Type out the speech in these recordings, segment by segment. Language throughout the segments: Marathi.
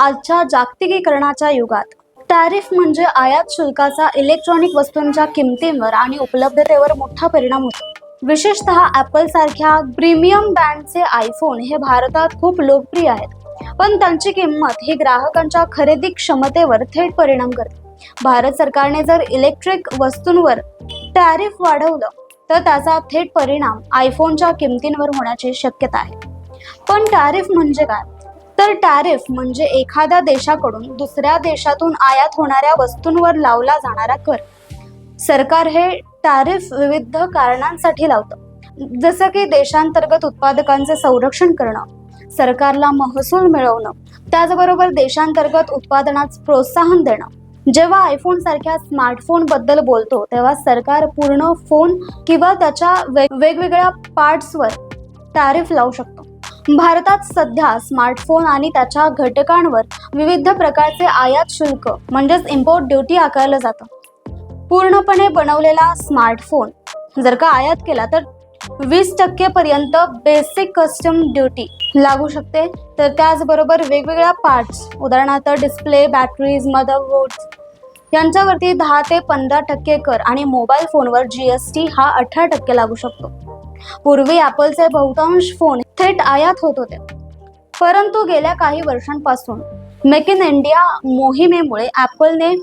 आजच्या जागतिकीकरणाच्या युगात. टॅरिफ म्हणजे आयात शुल्काचा इलेक्ट्रॉनिक वस्तूंच्या किमतींवर आणि उपलब्धतेवर मोठा परिणाम होतो. विशेषतः ॲपल सारख्या प्रीमियम ब्रँडचे आयफोन हे भारतात खूप लोकप्रिय आहेत. पण त्यांची किंमत ही ग्राहकांच्या खरेदी क्षमतेवर थेट परिणाम करते. भारत सरकारने जर इलेक्ट्रिक वस्तूंवर टॅरिफ वाढवलं तर त्याचा थेट परिणाम आयफोनच्या किमतींवर होण्याची शक्यता आहे. पण टॅरिफ म्हणजे काय? तर टॅरिफ म्हणजे एखाद्या देशाकडून दुसऱ्या देशातून आयात होणाऱ्या वस्तूंवर लावला जाणारा कर. सरकार हे टॅरिफ विविध कारणांसाठी लावतं. जसं की देशांतर्गत उत्पादकांचे संरक्षण करणं सरकारला महसूल मिळवणं त्याचबरोबर देशांतर्गत उत्पादनास प्रोत्साहन देणं. जेव्हा आयफोन सारख्या स्मार्टफोनबद्दल बोलतो तेव्हा सरकार पूर्ण फोन किंवा त्याच्या वेगवेगळ्या पार्ट्सवर टॅरिफ लावू शकतो. भारतात सध्या स्मार्टफोन आणि त्याच्या घटकांवर विविध प्रकारचे आयात शुल्क म्हणजेच इम्पोर्ट ड्युटी आकारलं जातं. पूर्णपणे बनवलेला स्मार्टफोन जर का आयात केला तर वीस टक्के पर्यंत बेसिक कस्टम ड्युटी लागू शकते. तर त्याचबरोबर वेगवेगळ्या पार्ट्स उदाहरणार्थ डिस्प्ले बॅटरीज मदरबोर्ड यांच्यावरती दहा ते पंधरा टक्के कर आणि मोबाईल फोनवर जी एस टी हा अठरा टक्के लागू शकतो. पूर्वी ॲपलचे बहुतांश फोन थेट आयात होत होते. परंतु गेल्या काही वर्षांपासून मेक इन इंडिया मोहिमेमुळे ॲपलने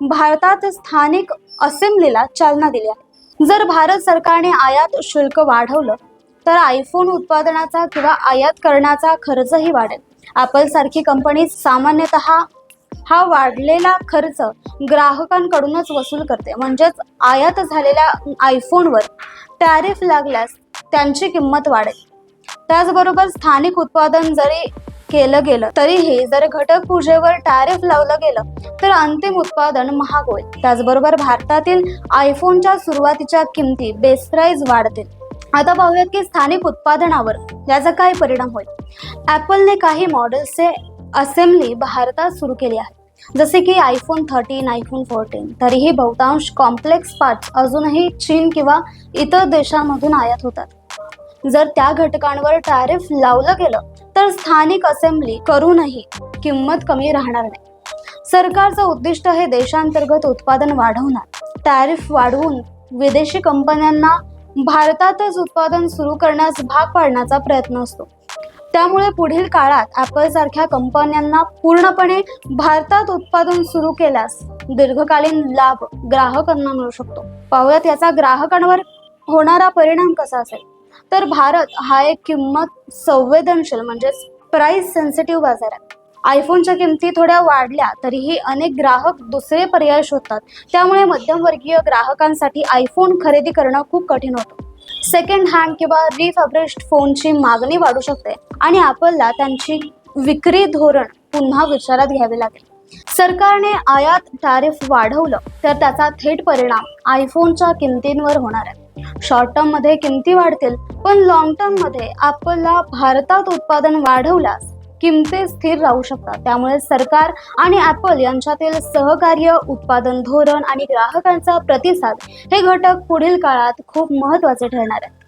भारतात स्थानिक असेंब्लीला चालना दिली आहे. जर भारत सरकारने आयात शुल्क वाढवलं तर आयफोन उत्पादनाचा किंवा आयात करण्याचा खर्चही वाढेल. ॲपल सारखी कंपनी सामान्यतः हा वाढलेला खर्च ग्राहकांकडूनच वसूल करते. म्हणजेच आयात झालेल्या आयफोनवर टॅरिफ लागल्यास त्यांची किंमत वाढेल. त्याचबरोबर स्थानिक उत्पादन जरी केलं गेलं तरीही जर घटक पूजेवर टॅरिफ लावलं गेलं तर अंतिम उत्पादन महाग होईल. त्याचबरोबर भारतातील आयफोनच्या सुरुवातीच्या किमती बेस प्राइस वाढतील. आता पाहूयात की स्थानिक उत्पादनावर याचा काय परिणाम होईल. ॲपलने काही मॉडेल्सचे असेंब्ली भारतात सुरू केली आहे. जसे की आयफोन थर्टीन आयफोन फोर्टीन तरीही बहुतांश कॉम्प्लेक्स पार्ट्स अजूनही चीन किंवा इतर देशांमधून आयात होतात. जर त्या घटकांवर टॅरिफ लावलं गेलं तर स्थानिक असेंब्ली करूनही किंमत कमी राहणार नाही. सरकारचं उद्दिष्ट हे देशांतर्गत उत्पादन वाढवणार. टॅरिफ वाढवून विदेशी कंपन्यांना भारतातच उत्पादन सुरू करण्यास भाग पाडण्याचा प्रयत्न असतो. त्यामुळे पुढील काळात ॲपल सारख्या कंपन्यांना पूर्णपणे भारतात उत्पादन सुरू केल्यास दीर्घकालीन लाभ ग्राहकांना मिळू शकतो. पाहुयात याचा ग्राहकांवर होणारा परिणाम कसा असेल? तर भारत हा एक किंमत संवेदनशील म्हणजेच प्राईस सेन्सिटिव्ह बाजार आहे. आयफोनच्या किमती थोड्या वाढल्या तरीही अनेक ग्राहक दुसरे पर्याय शोधतात. त्यामुळे मध्यमवर्गीय ग्राहकांसाठी आयफोन खरेदी करणं खूप कठीण होतं. सेकंड हँड किंवा रिफॅब्रिश्ड फोनची मागणी वाढू शकते आणि आपल्याला त्यांची विक्री धोरण पुन्हा विचारात घ्यावे लागेल. सरकारने आयात टॅरिफ वाढवलं तर त्याचा थेट परिणाम आयफोनच्या किमतींवर होणार आहे. शॉर्ट टर्ममध्ये किमती वाढतील पण लॉंग टर्ममध्ये ॲपलला भारतात उत्पादन वाढवल्यास किमती स्थिर राहू शकतात. त्यामुळे सरकार आणि ॲपल यांच्यातील सहकार्य उत्पादन धोरण आणि ग्राहकांचा प्रतिसाद हे घटक पुढील काळात खूप महत्त्वाचे ठरणार आहेत.